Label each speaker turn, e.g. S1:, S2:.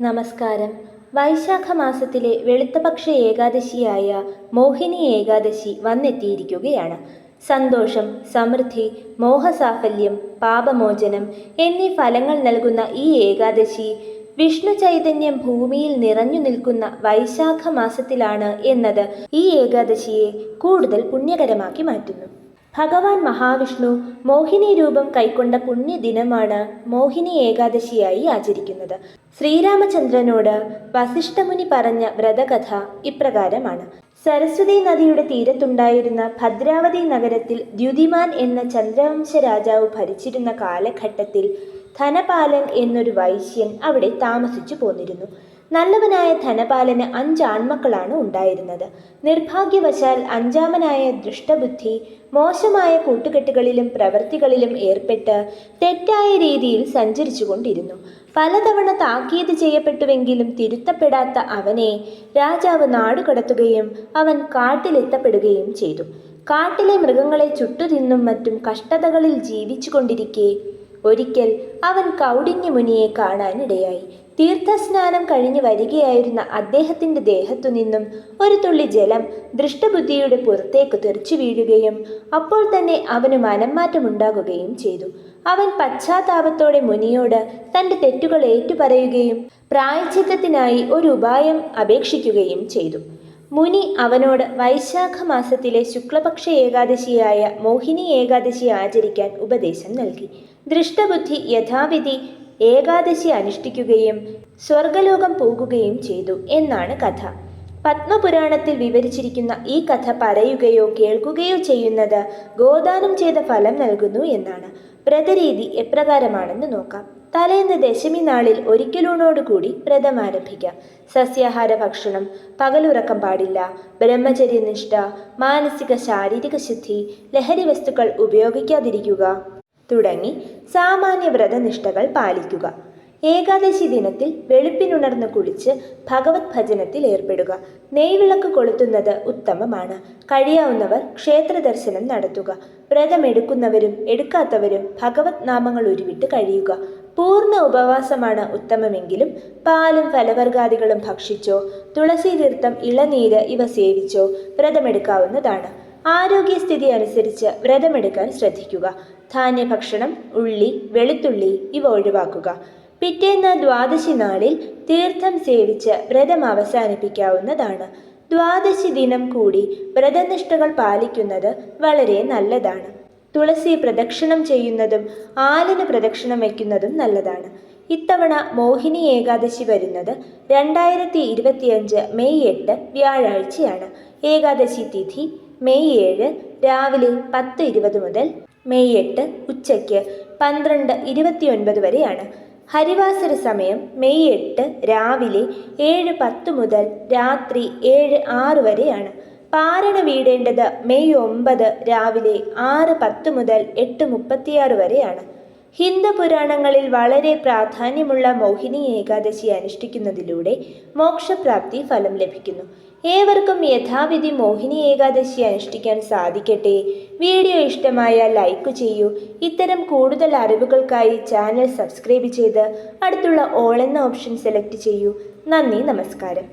S1: നമസ്കാരം. വൈശാഖ മാസത്തിലെ വെളുത്തപക്ഷ ഏകാദശിയായ മോഹിനി ഏകാദശി വന്നെത്തിയിരിക്കുകയാണ്. സന്തോഷം സമൃദ്ധി മോഹസാഫല്യം പാപമോചനം എന്നീ ഫലങ്ങൾ നൽകുന്ന ഈ ഏകാദശി വിഷ്ണു ചൈതന്യം ഭൂമിയിൽ നിറഞ്ഞു നിൽക്കുന്ന വൈശാഖ മാസത്തിലാണ് എന്നത് ഈ ഏകാദശിയെ കൂടുതൽ പുണ്യകരമാക്കി മാറ്റുന്നു. ഭഗവാൻ മഹാവിഷ്ണു മോഹിനി രൂപം കൈക്കൊണ്ട പുണ്യദിനമാണ് മോഹിനി ഏകാദശിയായി ആചരിക്കുന്നത്. ശ്രീരാമചന്ദ്രനോട് വസിഷ്ഠമുനി പറഞ്ഞ വ്രതകഥ ഇപ്രകാരമാണ്. സരസ്വതി നദിയുടെ തീരത്തുണ്ടായിരുന്ന ഭദ്രാവതി നഗരത്തിൽ ദ്യുതിമാൻ എന്ന ചന്ദ്രവംശ രാജാവ് ഭരിച്ചിരുന്ന കാലഘട്ടത്തിൽ ധനപാലൻ എന്നൊരു വൈശ്യൻ അവിടെ താമസിച്ചു പോന്നിരുന്നു. നല്ലവനായ ധനപാലന് അഞ്ച് ആൺമക്കളാണ് ഉണ്ടായിരുന്നത്. നിർഭാഗ്യവശാൽ അഞ്ചാമനായ ദൃഷ്ടബുദ്ധി മോശമായ കൂട്ടുകെട്ടുകളിലും പ്രവൃത്തികളിലും ഏർപ്പെട്ട് തെറ്റായ രീതിയിൽ സഞ്ചരിച്ചുകൊണ്ടിരുന്നു. പലതവണ താക്കീത് ചെയ്യപ്പെട്ടുവെങ്കിലും തിരുത്തപ്പെടാത്ത അവനെ രാജാവ് നാടുകടത്തുകയും അവൻ കാട്ടിലെത്തപ്പെടുകയും ചെയ്തു. കാട്ടിലെ മൃഗങ്ങളെ ചുട്ടുതിന്നും മറ്റും കഷ്ടതകളിൽ ജീവിച്ചു കൊണ്ടിരിക്കെ ഒരിക്കൽ അവൻ കൗടിന്യമുനിയെ കാണാനിടയായി. തീർത്ഥസ്നാനം കഴിഞ്ഞു വരികയായിരുന്ന അദ്ദേഹത്തിന്റെ ദേഹത്തു നിന്നും ഒരു തുള്ളി ജലം ദൃഷ്ടബുദ്ധിയുടെ പുറത്തേക്ക് തെറിച്ചു വീഴുകയും അപ്പോൾ തന്നെ അവന് മനംമാറ്റമുണ്ടാകുകയും ചെയ്തു. അവൻ പശ്ചാത്താപത്തോടെ മുനിയോട് തന്റെ തെറ്റുകൾ ഏറ്റുപറയുകയും പ്രായച്ചിത്തത്തിനായി ഒരു ഉപായം അപേക്ഷിക്കുകയും ചെയ്തു. മുനി അവനോട് വൈശാഖ മാസത്തിലെ ശുക്ലപക്ഷ ഏകാദശിയായ മോഹിനി ഏകാദശി ആചരിക്കാൻ ഉപദേശം നൽകി. ദൃഷ്ടബുദ്ധി യഥാവിധി ഏകാദശി അനുഷ്ഠിക്കുകയും സ്വർഗലോകം പോകുകയും ചെയ്തു എന്നാണ് കഥ. പത്മപുരാണത്തിൽ വിവരിച്ചിരിക്കുന്ന ഈ കഥ പറയുകയോ കേൾക്കുകയോ ചെയ്യുന്നത് ഗോദാനം ചെയ്ത ഫലം നൽകുന്നു എന്നാണ്. വ്രതരീതി എപ്രകാരമാണെന്ന് നോക്കാം. തലേന്ന് ദശമി നാളിൽ ഒരിക്കലൂണോടുകൂടി വ്രതം ആരംഭിക്കാം. സസ്യാഹാര ഭക്ഷണം പകലുറക്കം പാടില്ല ബ്രഹ്മചര്യനിഷ്ഠ മാനസിക ശാരീരിക ശുദ്ധി ലഹരി വസ്തുക്കൾ ഉപയോഗിക്കാതിരിക്കുക തുടങ്ങി സാമാന്യ വ്രതനിഷ്ഠകൾ പാലിക്കുക. ഏകാദശി ദിനത്തിൽ വെളുപ്പിനുണർന്ന് കുളിച്ച് ഭഗവത് ഭജനത്തിൽ ഏർപ്പെടുക. നെയ്വിളക്ക് കൊളുത്തുന്നത് ഉത്തമമാണ്. കഴിയാവുന്നവർ ക്ഷേത്ര ദർശനം നടത്തുക. വ്രതമെടുക്കുന്നവരും എടുക്കാത്തവരും ഭഗവത് നാമങ്ങൾ ഉരുവിട്ട് കഴിയുക. പൂർണ ഉപവാസമാണ് ഉത്തമമെങ്കിലും പാലും ഫലവർഗാദികളും ഭക്ഷിച്ചോ തുളസി തീർത്ഥം ഇളനീര് ഇവ സേവിച്ചോ വ്രതമെടുക്കാവുന്നതാണ്. ആരോഗ്യസ്ഥിതി അനുസരിച്ച് വ്രതമെടുക്കാൻ ശ്രദ്ധിക്കുക. ധാന്യഭക്ഷണം ഉള്ളി വെളുത്തുള്ളി ഇവ ഒഴിവാക്കുക. പിറ്റേന്ന് ദ്വാദശി നാളിൽ തീർത്ഥം സേവിച്ച് വ്രതം അവസാനിപ്പിക്കാവുന്നതാണ്. ദ്വാദശി ദിനം കൂടി വ്രതനിഷ്ഠകൾ പാലിക്കുന്നത് വളരെ നല്ലതാണ്. തുളസി പ്രദക്ഷിണം ചെയ്യുന്നതും ആലിന് പ്രദക്ഷിണം വയ്ക്കുന്നതും നല്ലതാണ്. ഇത്തവണ മോഹിനി ഏകാദശി വരുന്നത് രണ്ടായിരത്തി ഇരുപത്തിയഞ്ച് മെയ് എട്ട് വ്യാഴാഴ്ചയാണ്. ഏകാദശി തിഥി മെയ് ഏഴ് രാവിലെ പത്ത് ഇരുപത് മുതൽ മെയ് എട്ട് ഉച്ചയ്ക്ക് പന്ത്രണ്ട് ഇരുപത്തിയൊൻപത് വരെയാണ്. ഹരിവാസര സമയം മെയ് എട്ട് രാവിലെ ഏഴ് പത്ത് മുതൽ രാത്രി ഏഴ് ആറ് വരെയാണ്. പാരണ വീടേണ്ടത് മെയ് ഒമ്പത് രാവിലെ ആറ് പത്ത് മുതൽ എട്ട് മുപ്പത്തിയാറ് വരെയാണ്. ഹിന്ദു പുരാണങ്ങളിൽ വളരെ പ്രാധാന്യമുള്ള മോഹിനി ഏകാദശി അനുഷ്ഠിക്കുന്നതിലൂടെ മോക്ഷപ്രാപ്തി ഫലം ലഭിക്കുന്നു. ഏവർക്കും യഥാവിധി മോഹിനി ഏകാദശി അനുഷ്ഠിക്കാൻ സാധിക്കട്ടെ. വീഡിയോ ഇഷ്ടമായ ലൈക്ക് ചെയ്യൂ. ഇത്തരം കൂടുതൽ അറിവുകൾക്കായി ചാനൽ സബ്സ്ക്രൈബ് ചെയ്ത് അടുത്തുള്ള ഓൾ എന്ന ഓപ്ഷൻ സെലക്ട് ചെയ്യൂ. നന്ദി നമസ്കാരം.